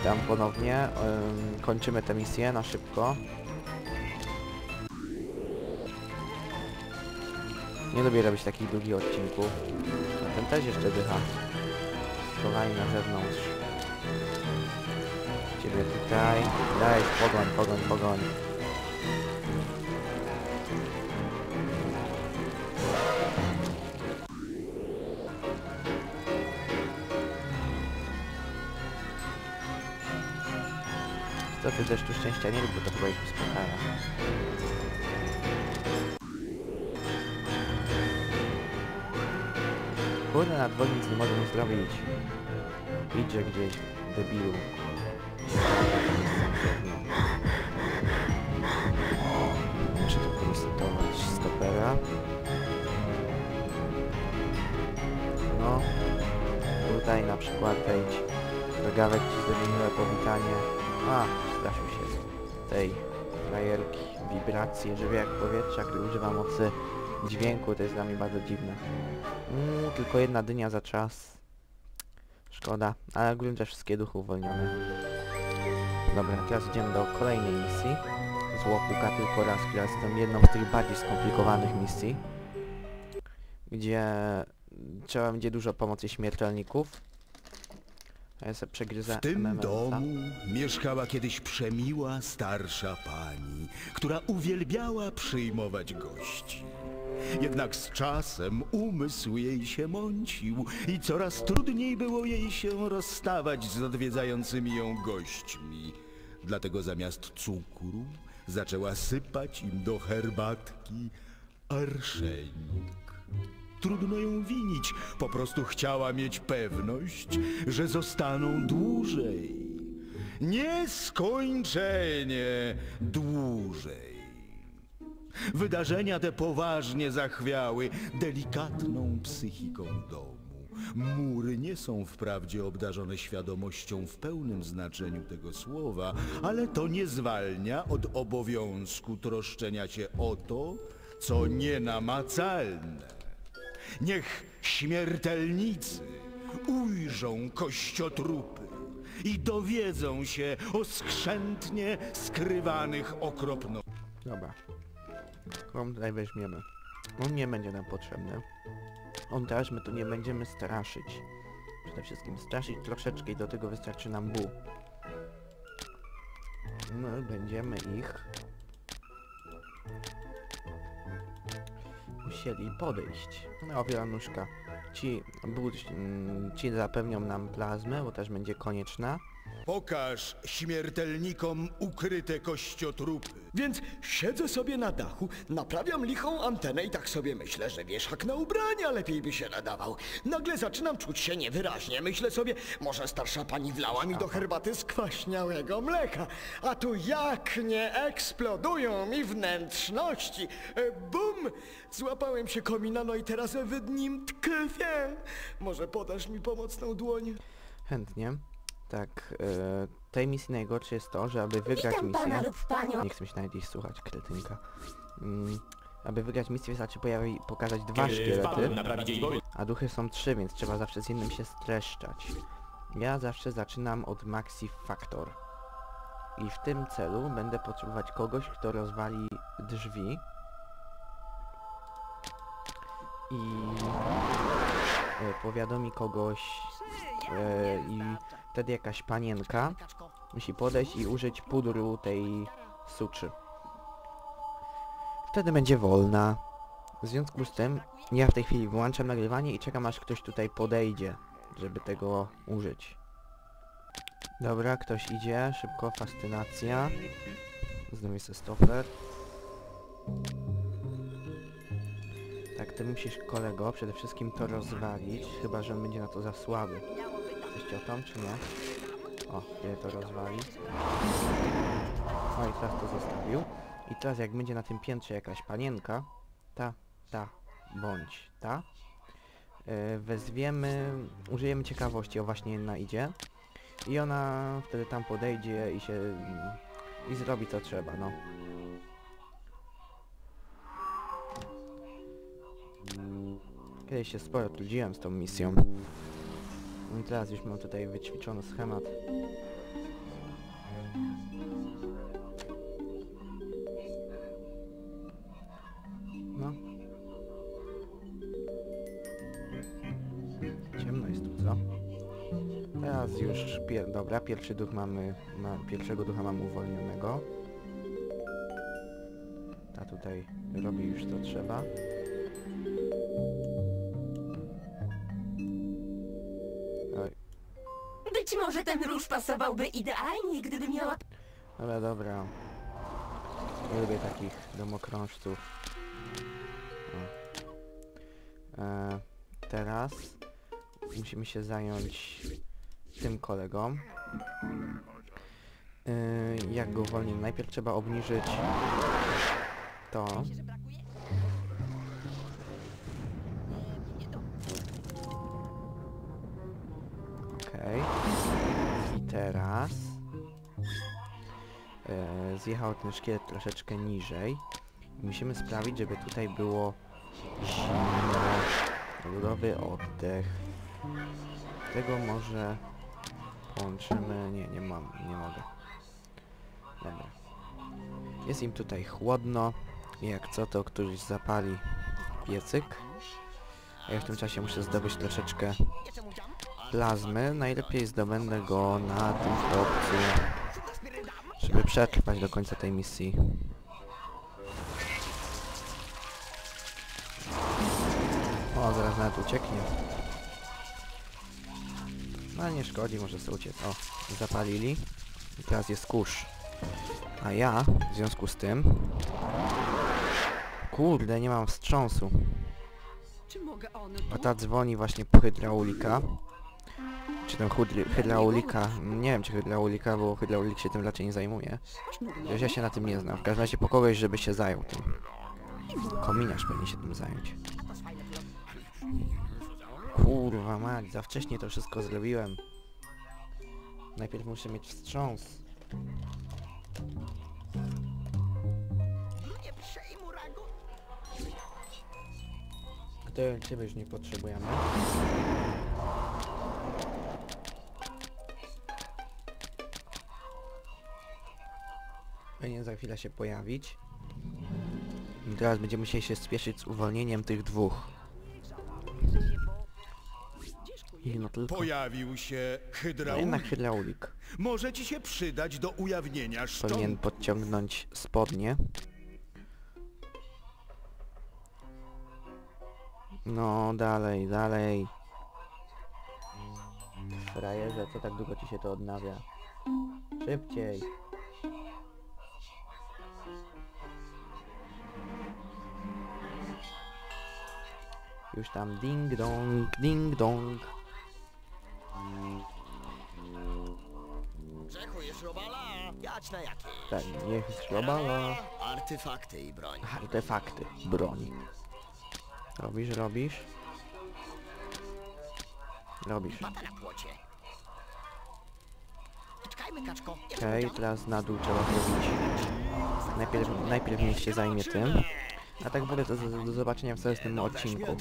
witam ponownie. Ym, kończymy tę misję na szybko. Nie lubię robić takich długich odcinków. Ten też jeszcze dycha. Schowani na zewnątrz. Ciebie tutaj. Daj, pogoń, pogoń, pogoń. Co ty deszczu szczęścia nie lubię, to chyba ich uspokaja. Kurde, na dworze nic nie mogę mu zrobić. Idzie gdzieś, debilu. Muszę tu resetować stopera. No. Tutaj na przykład wejdź. Rogawek ci zrobi miłe powitanie. A, straszył się z tej frajerki. Wibracje, żywy jak powietrza, gdy używa mocy dźwięku, to jest dla mnie bardzo dziwne. Mm, tylko jedna dynia za czas. Szkoda, ale ogólnie też wszystkie duchy uwolnione. Dobra, teraz idziemy do kolejnej misji. Złopuka tylko raz, która jest jedną z tych bardziej skomplikowanych misji. Gdzie trzeba będzie dużo pomocy śmiertelników. A ja sobie przegryzę W tym domu mieszkała kiedyś przemiła starsza pani, która uwielbiała przyjmować gości. Jednak z czasem umysł jej się mącił i coraz trudniej było jej się rozstawać z odwiedzającymi ją gośćmi. Dlatego zamiast cukru zaczęła sypać im do herbatki arszenik. Trudno ją winić, po prostu chciała mieć pewność, że zostaną dłużej. Nieskończenie dłużej. Wydarzenia te poważnie zachwiały delikatną psychiką domu. Mury nie są wprawdzie obdarzone świadomością w pełnym znaczeniu tego słowa, ale to nie zwalnia od obowiązku troszczenia się o to, co nienamacalne. Niech śmiertelnicy ujrzą kościotrupy i dowiedzą się o skrzętnie skrywanych okropnościach. Dobra. On tutaj weźmiemy. On nie będzie nam potrzebny. On też my tu nie będziemy straszyć. Przede wszystkim straszyć troszeczkę i do tego wystarczy nam bu. My będziemy ich musieli podejść. No Wielanuszka. Ci, mm, ci zapewnią nam plazmę, bo też będzie konieczna. Pokaż śmiertelnikom ukryte kościotrupy. Więc siedzę sobie na dachu, naprawiam lichą antenę i tak sobie myślę, że wieszak na ubrania lepiej by się nadawał. Nagle zaczynam czuć się niewyraźnie. Myślę sobie, może starsza pani wlała mi do herbaty skwaśniałego mleka. A tu jak nie eksplodują mi wnętrzności. E, Bum! Złapałem się komina, no i teraz w nim tkwię. Może podasz mi pomocną dłoń? Chętnie. Tak, e, tej misji najgorsze jest to, że aby wygrać Witam pana misję... lub panią. Nie chcę mi się nawet gdzieś słuchać, kretynka. Mm, aby wygrać misję wystarczy pojawi, pokazać dwa szkielety, a duchy są trzy, więc trzeba zawsze z jednym się streszczać. Ja zawsze zaczynam od Maxi Factor. I w tym celu będę potrzebować kogoś, kto rozwali drzwi. I e, powiadomi kogoś e, i wtedy jakaś panienka musi podejść i użyć pudru tej suczy. Wtedy będzie wolna. W związku z tym ja w tej chwili wyłączam nagrywanie i czekam aż ktoś tutaj podejdzie, żeby tego użyć. Dobra, ktoś idzie, szybko, fascynacja. Znowu jest stopper. Tak, ty musisz kolego przede wszystkim to rozwalić, chyba że on będzie na to za słaby. Tom, czy nie? O, kiedy to rozwali. O i teraz to zostawił. I teraz jak będzie na tym piętrze jakaś panienka, ta, ta, bądź ta, yy, wezwiemy, użyjemy ciekawości, o właśnie jedna idzie. I ona wtedy tam podejdzie i się, i zrobi co trzeba, no. Kiedyś się sporo trudziłem z tą misją. No i teraz już mam tutaj wyćwiczony schemat. No. Ciemno jest tu, co? Teraz już... Pier dobra, pierwszy duch mamy... Ma pierwszego ducha mamy uwolnionego. Ta tutaj robi już co trzeba. Może ten róż pasowałby idealnie, gdyby miała dobra, dobra. Nie lubię takich domokrążców. E, teraz musimy się zająć tym kolegą. E, jak go uwolnimy? Najpierw trzeba obniżyć to. Teraz e, zjechał ten szkielet troszeczkę niżej. Musimy sprawić, żeby tutaj było zimno. Ludowy oddech. Tego może połączymy... Nie, nie mam, nie mogę. Dobra. Jest im tutaj chłodno. Jak co, to któryś zapali piecyk. A ja w tym czasie muszę zdobyć troszeczkę plazmy. Najlepiej zdobędę go na tym chłopcu, żeby przetrwać do końca tej misji. O, zaraz nawet ucieknie. No nie szkodzi, może sobie uciec. O, zapalili. I teraz jest kurz. A ja, w związku z tym... Kurde, nie mam wstrząsu. A ta dzwoni właśnie po hydraulika. Czy hydry, hydraulika... Nie wiem czy hydraulika, bo hydraulik się tym raczej nie zajmuje. Ja się na tym nie znam. W każdym razie po kogoś, żeby się zajął tym. Kominiarz powinien się tym zająć. Kurwa mać, za wcześnie to wszystko zrobiłem. Najpierw muszę mieć wstrząs. Kto ciebie już nie potrzebujemy? Powinien za chwilę się pojawić. I teraz będziemy musieli się spieszyć z uwolnieniem tych dwóch. I no tylko... Pojawił się No jednak hydraulik. hydraulik. Może ci się przydać do ujawnienia Powinien szczątków. podciągnąć spodnie. No, dalej, dalej. Frajerze, co tak długo ci się to odnawia? Szybciej. Już tam ding dong, ding dong. Czechujesz robala? Jać na jakie? Tak, niech śrobala. Artefakty i broń. Artefakty, broń. Robisz, robisz? Robisz. Okej, teraz na dół trzeba zrobić. Najpierw, najpierw niech się zajmie tym. A tak w ogóle to do, zobaczenia w tym odcinku.